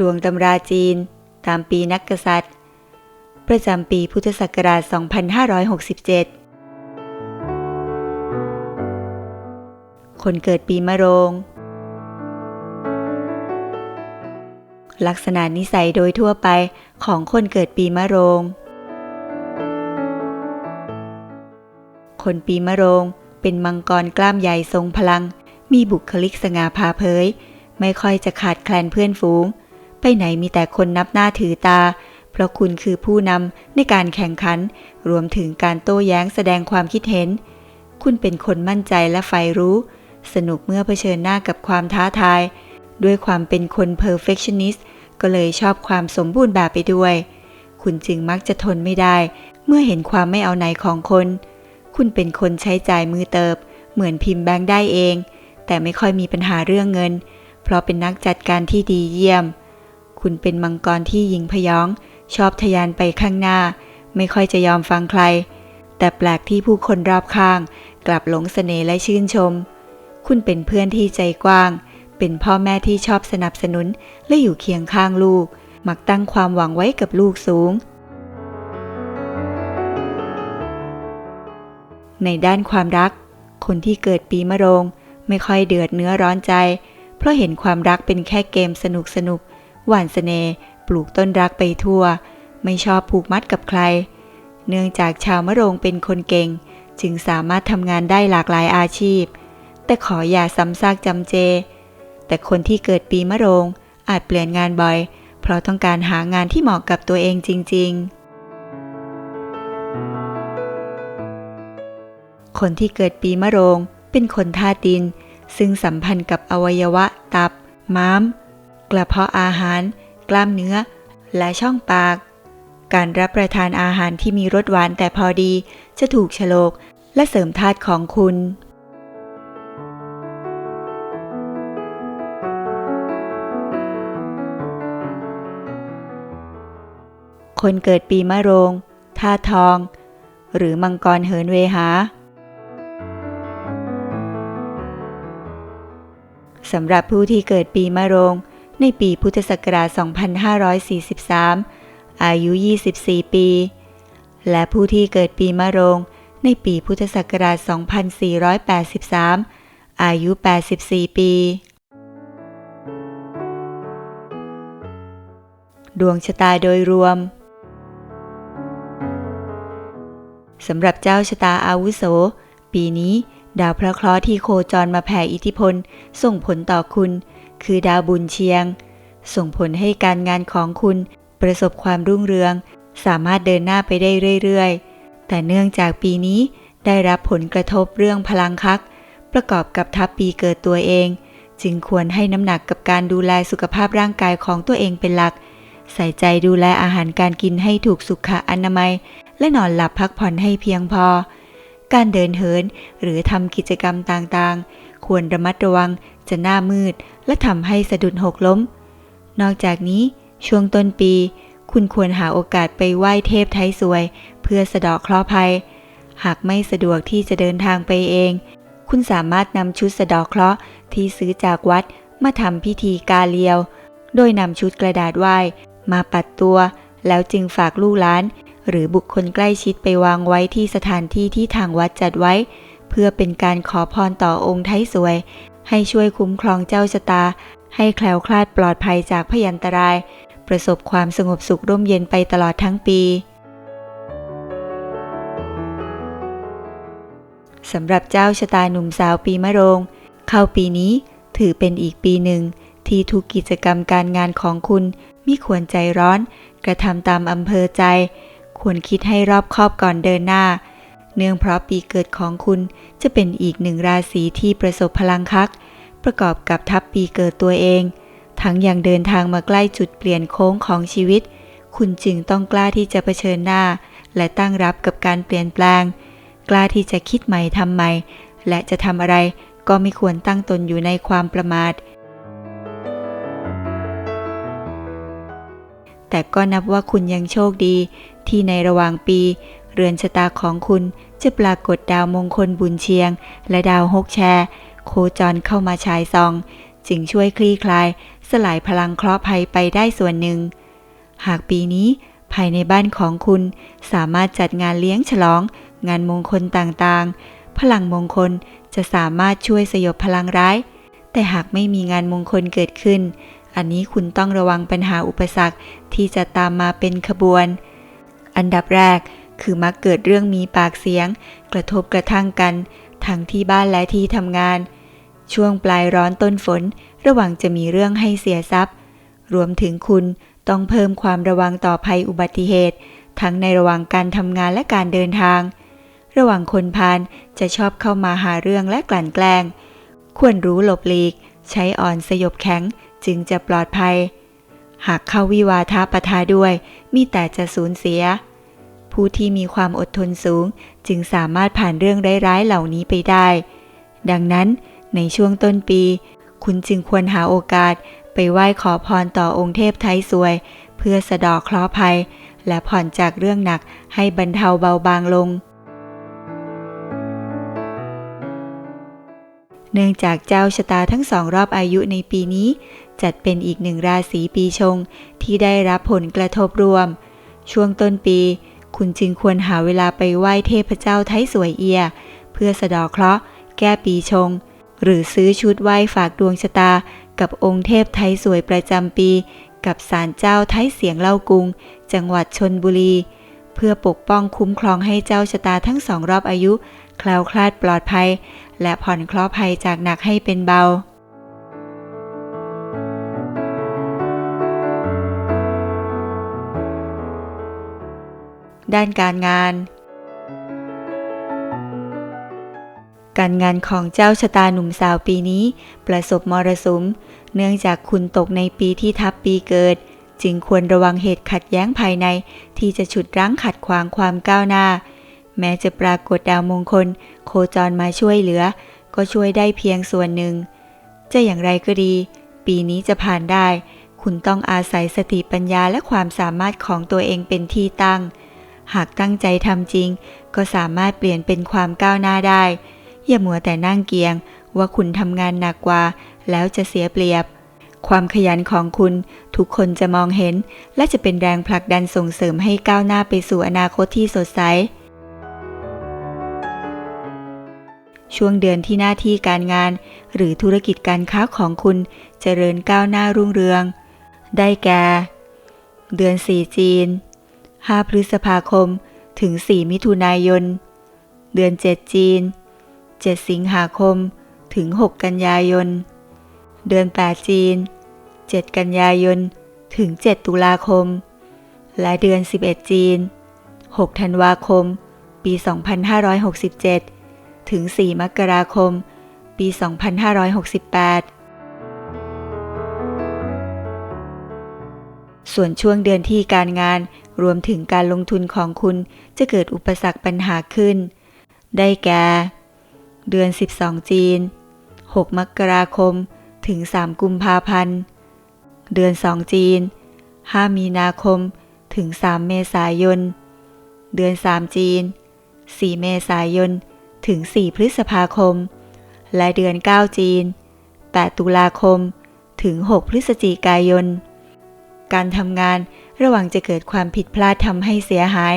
ดวงตำราจีน ตามปีนักกษัตริย์ ประจำปีพุทธศักราช 2567 คนเกิดปีมะโรง ลักษณะนิสัยโดยทั่วไปของคนเกิดปีมะโรง คนปีมะโรงเป็นมังกรกล้ามใหญ่ทรงพลัง มีบุคลิกสง่าผ่าเผย ไม่ค่อยจะขาดแคลนเพื่อนฝูง ไปไหนมีแต่คนนับหน้าถือตา เพราะคุณคือผู้นำในการแข่งขัน รวมถึงการโต้แย้งแสดงความคิดเห็น คุณเป็นคนมั่นใจและใฝ่รู้ สนุกเมื่อเผชิญหน้ากับความท้าทาย ด้วยความเป็นคน perfectionist ก็เลยชอบความสมบูรณ์แบบไปด้วย คุณจึงมักจะทนไม่ได้ เมื่อเห็นความไม่เอาไหนของคน คุณเป็นคนใช้จ่ายมือเติบ เหมือนพิมพ์แบงค์ได้เอง แต่ไม่ค่อยมีปัญหาเรื่องเงิน เพราะเป็นนักจัดการที่ดีเยี่ยม คุณเป็นมังกรที่ยิงพยอง ชอบทะยานไปข้างหน้า ไม่ค่อยจะยอมฟังใคร แต่แปลกที่ผู้คนรอบข้าง กลับหลงเสน่ห์และชื่นชม คุณเป็นเพื่อนที่ใจกว้าง เป็นพ่อแม่ที่ชอบสนับสนุนและอยู่เคียงข้างลูก มักตั้งความหวังไว้กับลูกสูง ในด้านความรัก คนที่เกิดปีมะโรง ไม่ค่อยเดือดเนื้อร้อนใจ เพราะเห็นความรักเป็นแค่เกมสนุกสนุก หวานเสน่ห์ปลูกต้นรักไปทั่ว ไม่ชอบผูกมัดกับใคร เนื่องจากชาวมะโรงเป็นคนเก่ง จึงสามารถทำงานได้หลากหลายอาชีพ แต่ขออย่าซ้ำซากจำเจ แต่คนที่เกิดปีมะโรงอาจเปลี่ยนงานบ่อย เพราะต้องการหางานที่เหมาะกับตัวเองจริง ๆคนที่เกิดปีมะโรงเป็นคนธาตุดิน ซึ่งสัมพันธ์กับอวัยวะ ตับ ม้าม กระเพาะอาหาร กล้ามเนื้อ และช่องปาก การรับประทานอาหารที่มีรสหวานแต่พอดีจะถูกฉลกและเสริมธาตุของคุณคนเกิดปีมะโรงธาตุทอง หรือมังกรเหินเวหา สำหรับผู้ที่เกิดปีมะโรง ในปีพุทธศักราช 2543 อายุ 24 ปี และผู้ที่เกิดปีมะโรง ในปีพุทธศักราช 2483 อายุ 84 ปี ดวงชะตาโดยรวมสำหรับเจ้าชะตาอาวุโส ปีนี้ ดาวพระเคราะห์ที่โคจรมาแผ่อิทธิพล ส่งผลต่อคุณ คือดาวบุญเชียง ส่งผลให้การงานของคุณประสบความรุ่งเรือง สามารถเดินหน้าไปได้เรื่อยๆ แต่เนื่องจากปีนี้ได้รับผลกระทบเรื่องพลังคัก ประกอบกับทับปีเกิดตัวเอง จึงควรให้น้ำหนักกับการดูแลสุขภาพร่างกายของตัวเองเป็นหลัก ใส่ใจดูแลอาหารการกินให้ถูกสุขอนามัย และนอนหลับพักผ่อนให้เพียงพอ การเดินเหินหรือทำกิจกรรมต่างๆ ควรระมัดระวังจะหน้ามืด และทำให้สะดุดหกล้ม นอกจากนี้ช่วงต้นปี คุณควรหาโอกาสไปไหว้เทพไทยสวย เพื่อสะดาะเคราะห์ภัย หากไม่สะดวกที่จะเดินทางไปเอง คุณสามารถนำชุดสะดาะเคราะห์ที่ซื้อจากวัดมาทำพิธีกาเลียว โดยนำชุดกระดาษไหว้ มาปัดตัว แล้วจึงฝากลูกหลาน หรือบุคคลใกล้ชิดไปวางไว้ที่สถานที่ที่ทางวัดจัดไว้ เพื่อเป็นการขอพรต่อองค์ไทยสวย ให้ช่วยคุ้มครองเจ้าชะตา ให้แคล้วคลาดปลอดภัยจากพยันตราย ประสบความสงบสุขร่มเย็นไปตลอดทั้งปีสำหรับเจ้าชะตาหนุ่มสาวปีมะโรง เข้าปีนี้ถือเป็นอีกปีหนึ่ง ที่ทุกกิจกรรมการงานของคุณมิควรใจร้อน กระทำตามอำเภอใจ ควรคิดให้รอบคอบก่อนเดินหน้า เนื่องเพราะปีเกิดของคุณจะเป็นอีกหนึ่งราศีที่ประสบพลังคัก ประกอบกับทับปีเกิดตัวเอง ทั้งยังเดินทางมาใกล้จุดเปลี่ยนโค้งของชีวิต คุณจึงต้องกล้าที่จะเผชิญหน้า และตั้งรับกับการเปลี่ยนแปลง กล้าที่จะคิดใหม่ทำใหม่ และจะทำอะไรก็ไม่ควรตั้งตนอยู่ในความประมาท แต่ก็นับว่าคุณยังโชคดีที่ในระหว่างปี รือนชะตาของคุณจะปรากฏดาวมงคลบุญเชียง และดาวฮกแชร์โคจรเข้ามาฉายซอง จึงช่วยคลี่คลาย สลายพลังเคราะห์ภัยไปได้ส่วนหนึ่ง หากปีนี้ภายในบ้านของคุณสามารถจัดงานเลี้ยงฉลอง งานมงคลต่างๆ พลังมงคลจะสามารถช่วยสยบพลังร้าย แต่หากไม่มีงานมงคลเกิดขึ้น อันนี้คุณต้องระวังปัญหาอุปสรรคที่จะตามมาเป็นขบวน อันดับแรก คือมักเกิดเรื่องมีปากเสียง กระทบกระทั่งกัน ทั้งที่บ้านและที่ทำงาน ช่วงปลายร้อนต้นฝน ระหว่างจะมีเรื่องให้เสียทรัพย์ รวมถึงคุณต้องเพิ่มความระวังต่อภัยอุบัติเหตุ ทั้งในระหว่างการทำงานและการเดินทาง ระหว่างคนพาลจะชอบเข้ามาหาเรื่องและกลั่นแกล้ง ควรรู้หลบหลีก ใช้อ่อนสยบแข็งจึงจะปลอดภัย หากเข้าวิวาทะปะทะด้วย มีแต่จะสูญเสีย ผู้ที่มีความอดทนสูง จึงสามารถผ่านเรื่องร้ายๆเหล่านี้ไปได้ ดังนั้นในช่วงต้นปี คุณจึงควรหาโอกาสไปไหว้ขอพรต่อองค์เทพไทยสวย เพื่อสะดอกเคราะห์ภัย และผ่อนจากเรื่องหนักให้บรรเทาเบาบางลง เนื่องจากเจ้าชะตาทั้งสองรอบอายุในปีนี้ จัดเป็นอีกหนึ่งราศีปีชงที่ได้รับผลกระทบรวม ช่วงต้นปี คุณจึงควรหาเวลาไปไหว้เทพเจ้าไทยสวยเอีย เพื่อสะดอเคราะห์ แก้ปีชง หรือซื้อชุดไหว้ฝากดวงชะตา กับองค์เทพไทยสวยประจำปี กับศาลเจ้าไทยเสียงเล่ากุง จังหวัดชนบุรี เพื่อปกป้องคุ้มครองให้เจ้าชะตาทั้งสองรอบอายุ แคล้วคลาดปลอดภัย และผ่อนคราะห์ภัยจากหนักให้เป็นเบา ด้านการงาน การงานของเจ้าชะตาหนุ่มสาวปีนี้ ประสบมรสุม เนื่องจากคุณตกในปีที่ทับปีเกิด จึงควรระวังเหตุขัดแย้งภายในที่จะฉุดรั้งขัดขวางความก้าวหน้า แม้จะปรากฏดาวมงคล โคจรมาช่วยเหลือ ก็ช่วยได้เพียงส่วนหนึ่ง จะอย่างไรก็ดี ปีนี้จะผ่านได้คุณต้องอาศัยสติปัญญาและความสามารถของตัวเองเป็นที่ตั้ง หากตั้งใจทำจริง ก็สามารถเปลี่ยนเป็นความก้าวหน้าได้ อย่ามัวแต่นั่งเกียง ว่าคุณทำงานหนักกว่า แล้วจะเสียเปรียบ ความขยันของคุณทุกคนจะมองเห็น และจะเป็นแรงผลักดันส่งเสริมให้ก้าวหน้าไปสู่อนาคตที่สดใสช่วงเดือนที่หน้าที่การงาน หรือธุรกิจการค้าของคุณจเจริญก้าวหน้ารุ่งเรือง ได้แก่ เดือน4จีน 5 พฤษภาคม ถึง 4 มิถุนายน เดือน 7 จีน 7 สิงหาคม ถึง 6 กันยายน เดือน 8 จีน 7 กันยายน ถึง 7 ตุลาคม และเดือน 11 จีน 6 ธันวาคม ปี 2567 ถึง 4 มกราคม ปี 2568ส่วนช่วงเดือนที่การงาน รวมถึงการลงทุนของคุณจะเกิดอุปสรรคปัญหาขึ้น ได้แก่ เดือน 12 จีน 6 มกราคม ถึง 3 กุมภาพันธ์ เดือน 2 จีน 5 มีนาคม ถึง 3 เมษายน เดือน 3 จีน 4 เมษายน ถึง 4 พฤษภาคม และเดือน 9 จีน 8 ตุลาคม ถึง 6 พฤศจิกายน การทำงาน ระหว่างจะเกิดความผิดพลาดทำให้เสียหาย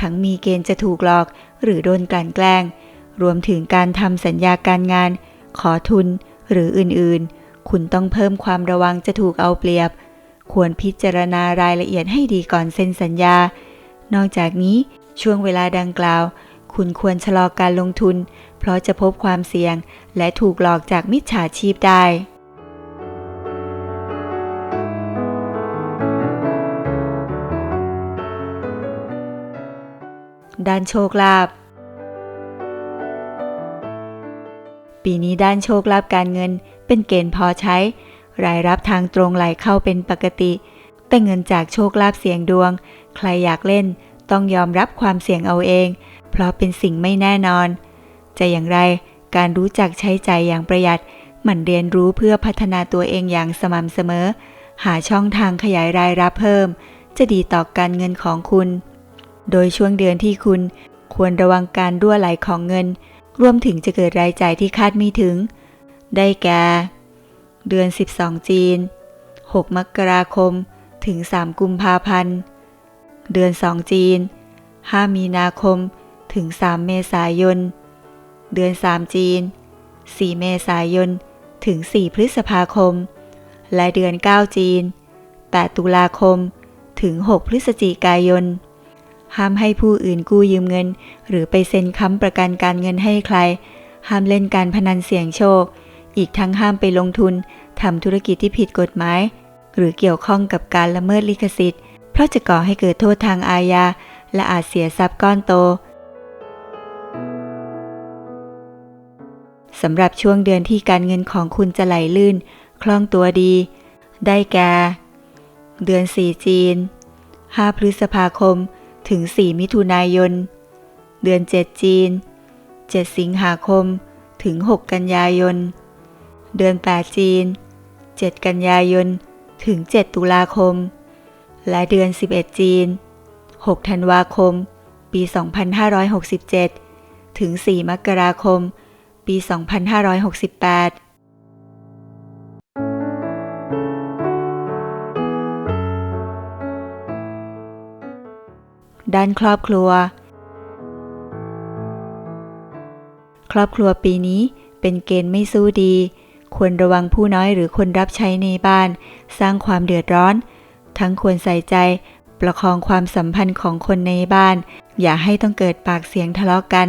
ทั้งมีเกณฑ์จะถูกหลอก หรือโดนกลั่นแกล้ง รวมถึงการทำสัญญาการงาน ขอทุน หรืออื่นๆ คุณต้องเพิ่มความระวังจะถูกเอาเปรียบ ควรพิจารณารายละเอียดให้ดีก่อนเซ็นสัญญา นอกจากนี้ช่วงเวลาดังกล่าว คุณควรชะลอการลงทุน เพราะจะพบความเสี่ยง และถูกหลอกจากมิจฉาชีพได้ ด้านโชคลาภปีนี้ด้านโชคลาภการเงินเป็นเกณฑ์พอใช้ รายรับทางตรงไหลเข้าเป็นปกติ แต่เงินจากโชคลาภเสี่ยงดวง ใครอยากเล่นต้องยอมรับความเสี่ยงเอาเอง เพราะเป็นสิ่งไม่แน่นอน จะอย่างไรการรู้จักใช้ใจอย่างประหยัดหมั่นเรียนรู้เพื่อพัฒนาตัวเองอย่างสม่ำเสมอ หาช่องทางขยายรายรับเพิ่ม จะดีต่อการเงินของคุณ โดยช่วงเดือนที่คุณควรระวังการรั่วไหลของเงิน รวมถึงจะเกิดรายจ่ายที่คาดไม่ถึง ได้แก่ เดือน 12 จีน 6 มกราคม ถึง 3 กุมภาพันธ์ เดือน 2 จีน 5 มีนาคม ถึง 3 เมษายน เดือน 3 จีน 4 เมษายน ถึง 4 พฤษภาคม และเดือน 9 จีน 8 ตุลาคม ถึง 6 พฤศจิกายน ห้ามให้ผู้อื่นกู้ยืมเงิน หรือไปเซ็นค้ำประกันการเงินให้ใคร ห้ามเล่นการพนันเสี่ยงโชค อีกทั้งห้ามไปลงทุนทำธุรกิจที่ผิดกฎหมาย หรือเกี่ยวข้องกับการละเมิดลิขสิทธิ์ เพราะจะก่อให้เกิดโทษทางอาญาและอาจเสียทรัพย์ก้อนโตสำหรับช่วงเดือนที่การเงินของคุณจะไหลลื่น คล่องตัวดี ได้แก่ เดือน 4 จีน 5 พฤษภาคม ถึง 4 มิถุนายน เดือน 7 จีน 7 สิงหาคม ถึง 6 กันยายน เดือน 8 จีน 7 กันยายน ถึง 7 ตุลาคม และเดือน 11 จีน 6 ธันวาคม ปี 2567 ถึง 4 มกราคม ปี 2568 ด้านครอบครัว ครอบครัวปีนี้เป็นเกณฑ์ไม่สู้ดี ควรระวังผู้น้อยหรือคนรับใช้ในบ้าน สร้างความเดือดร้อน ทั้งควรใส่ใจ ประคองความสัมพันธ์ของคนในบ้าน อย่าให้ต้องเกิดปากเสียงทะเลาะกัน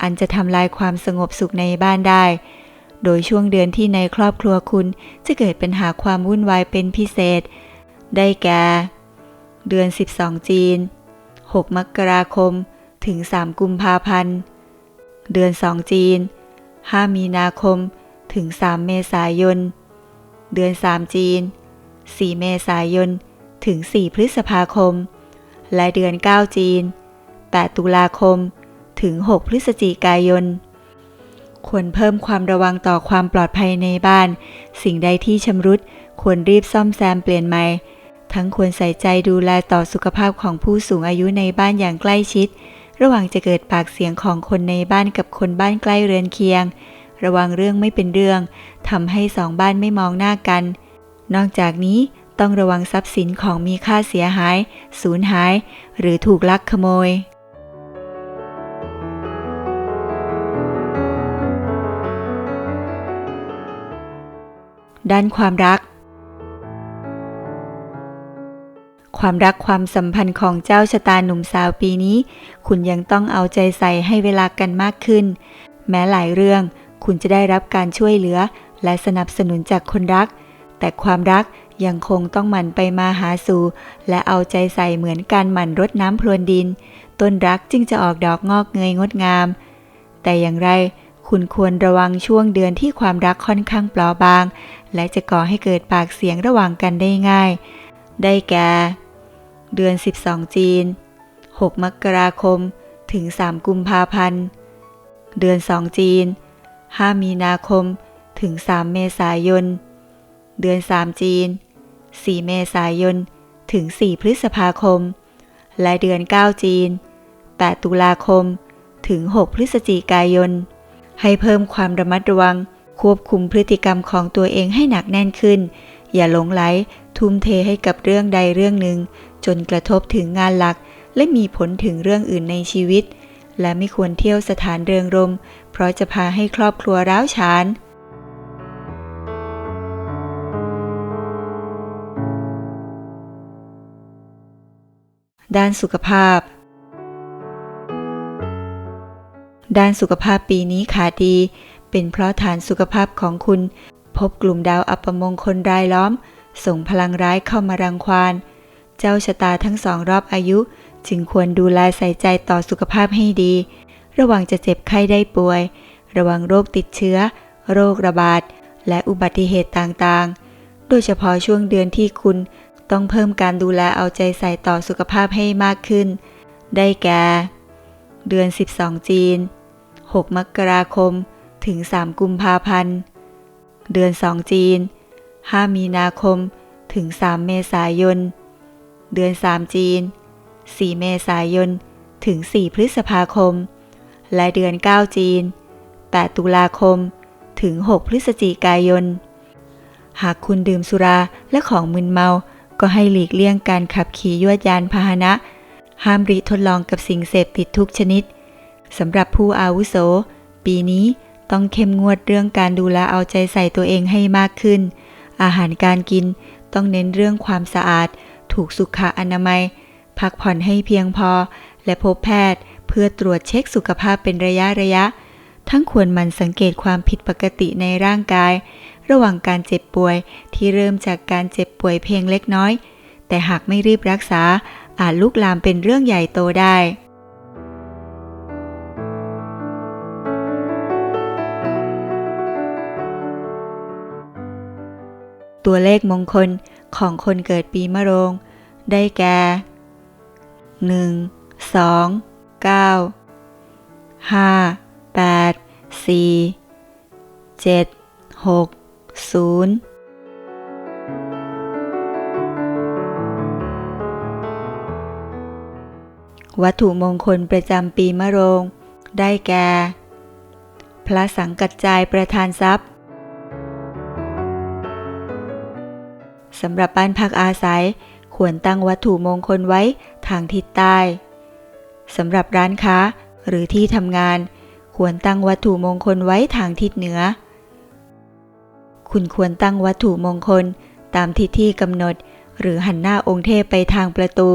อันจะทำลายความสงบสุขในบ้านได้ โดยช่วงเดือนที่ในครอบครัวคุณจะเกิดปัญหาความวุ่นวายเป็นพิเศษ ได้แก่ เดือน 12 จีน 6 มกราคม ถึง 3 กุมภาพันธ์ เดือน 2 จีน 5 มีนาคม ถึง 3 เมษายน เดือน 3 จีน 4 เมษายน ถึง 4 พฤษภาคม และเดือน 9 จีน 8 ตุลาคม ถึง 6 พฤศจิกายน ควรเพิ่มความระวังต่อความปลอดภัยในบ้าน สิ่งใดที่ชำรุดควรรีบซ่อมแซมเปลี่ยนใหม่ ทั้งควรใส่ใจดูแลต่อสุขภาพของผู้สูงอายุในบ้านอย่างใกล้ชิด ระหว่างจะเกิดปากเสียงของคนในบ้านกับคนบ้านใกล้เรือนเคียง ระวังเรื่องไม่เป็นเรื่องทำให้สองบ้านไม่มองหน้ากัน นอกจากนี้ต้องระวังทรัพย์สินของมีค่าเสียหาย สูญหาย หรือถูกลักขโมยด้านความรัก ความรักความสัมพันธ์ของเจ้าชะตาหนุ่มสาวปีนี้ คุณยังต้องเอาใจใส่ให้เวลากันมากขึ้น แม้หลายเรื่องคุณจะได้รับการช่วยเหลือ และสนับสนุนจากคนรัก แต่ความรักยังคงต้องหมั่นไปมาหาสู่ และเอาใจใส่เหมือนการหมั่นรดน้ำพรวนดิน ต้นรักจึงจะออกดอกงอกเงยงดงาม แต่อย่างไรคุณควรระวังช่วงเดือนที่ความรักค่อนข้างเปราะบาง และจะก่อให้เกิดปากเสียงระหว่างกันได้ง่าย ได้แก่ เดือน 12 จีน 6 มกราคม ถึง 3 กุมภาพันธ์ เดือน 2 จีน 5 มีนาคม ถึง 3 เมษายน เดือน 3 จีน 4 เมษายน ถึง 4 พฤษภาคม และเดือน 9 จีน 8 ตุลาคม ถึง 6 พฤศจิกายน ให้เพิ่มความระมัดระวัง ควบคุมพฤติกรรมของตัวเองให้หนักแน่นขึ้น อย่าหลงไหลทุ่มเทให้กับเรื่องใดเรื่องหนึ่ง จนกระทบถึงงานหลัก และมีผลถึงเรื่องอื่นในชีวิต และไม่ควรเที่ยวสถานเริงรม เพราะจะพาให้ครอบครัวร้าวฉาน ด้านสุขภาพ ด้านสุขภาพปีนี้ขาดี เป็นเพราะฐานสุขภาพของคุณ พบกลุ่มดาวอัปมงคลรายล้อม ส่งพลังร้ายเข้ามารังควาน เจ้าชะตาทั้งสองรอบอายุ จึงควรดูแลใส่ใจต่อสุขภาพให้ดี ระวังจะเจ็บไข้ได้ป่วย ระวังโรคติดเชื้อ โรคระบาด และอุบัติเหตุต่างๆ โดยเฉพาะช่วงเดือนที่คุณต้องเพิ่มการดูแลเอาใจใส่ต่อสุขภาพให้มากขึ้น ได้แก่ เดือน 12 จีน 6 มกราคม ถึง 3 กุมภาพันธ์ เดือน 2 จีน 5 มีนาคม ถึง 3 เมษายน เดือน 3 จีน 4 เมษายน ถึง 4 พฤษภาคม และเดือน 9 จีน 8 ตุลาคม ถึง 6 พฤศจิกายน หากคุณดื่มสุราและของมึนเมา ก็ให้หลีกเลี่ยงการขับขี่ยวดยานพาหนะ ห้ามริทดลองกับสิ่งเสพติดทุกชนิด สำหรับผู้อาวุโส ปีนี้ต้องเข้มงวดเรื่องการดูแลเอาใจใส่ตัวเองให้มากขึ้น อาหารการกินต้องเน้นเรื่องความสะอาด ถูกสุขอนามัย พักผ่อนให้เพียงพอ และพบแพทย์เพื่อตรวจเช็คสุขภาพเป็นระยะระยะ ทั้งควรมันสังเกตความผิดปกติในร่างกาย ระหว่างการเจ็บป่วยที่เริ่มจากการเจ็บป่วยเพียงเล็กน้อย แต่หากไม่รีบรักษาอาจลุกลามเป็นเรื่องใหญ่โตได้ตัวเลขมงคล ของคนเกิดปีมะโรง ได้แก่ 1 2 9 5 8 4 7 6 0วัตถุมงคลประจำปีมะโรง ได้แก่ พระสังกัจจายประธานทรัพย์ สำหรับบ้านพักอาศัย ควรตั้งวัตถุมงคลไว้ทางทิศใต้สำหรับร้านค้าหรือที่ทำงาน ควรตั้งวัตถุมงคลไว้ทางทิศเหนือ คุณควรตั้งวัตถุมงคลตามทิศที่กำหนด หรือหันหน้าองค์เทพไปทางประตู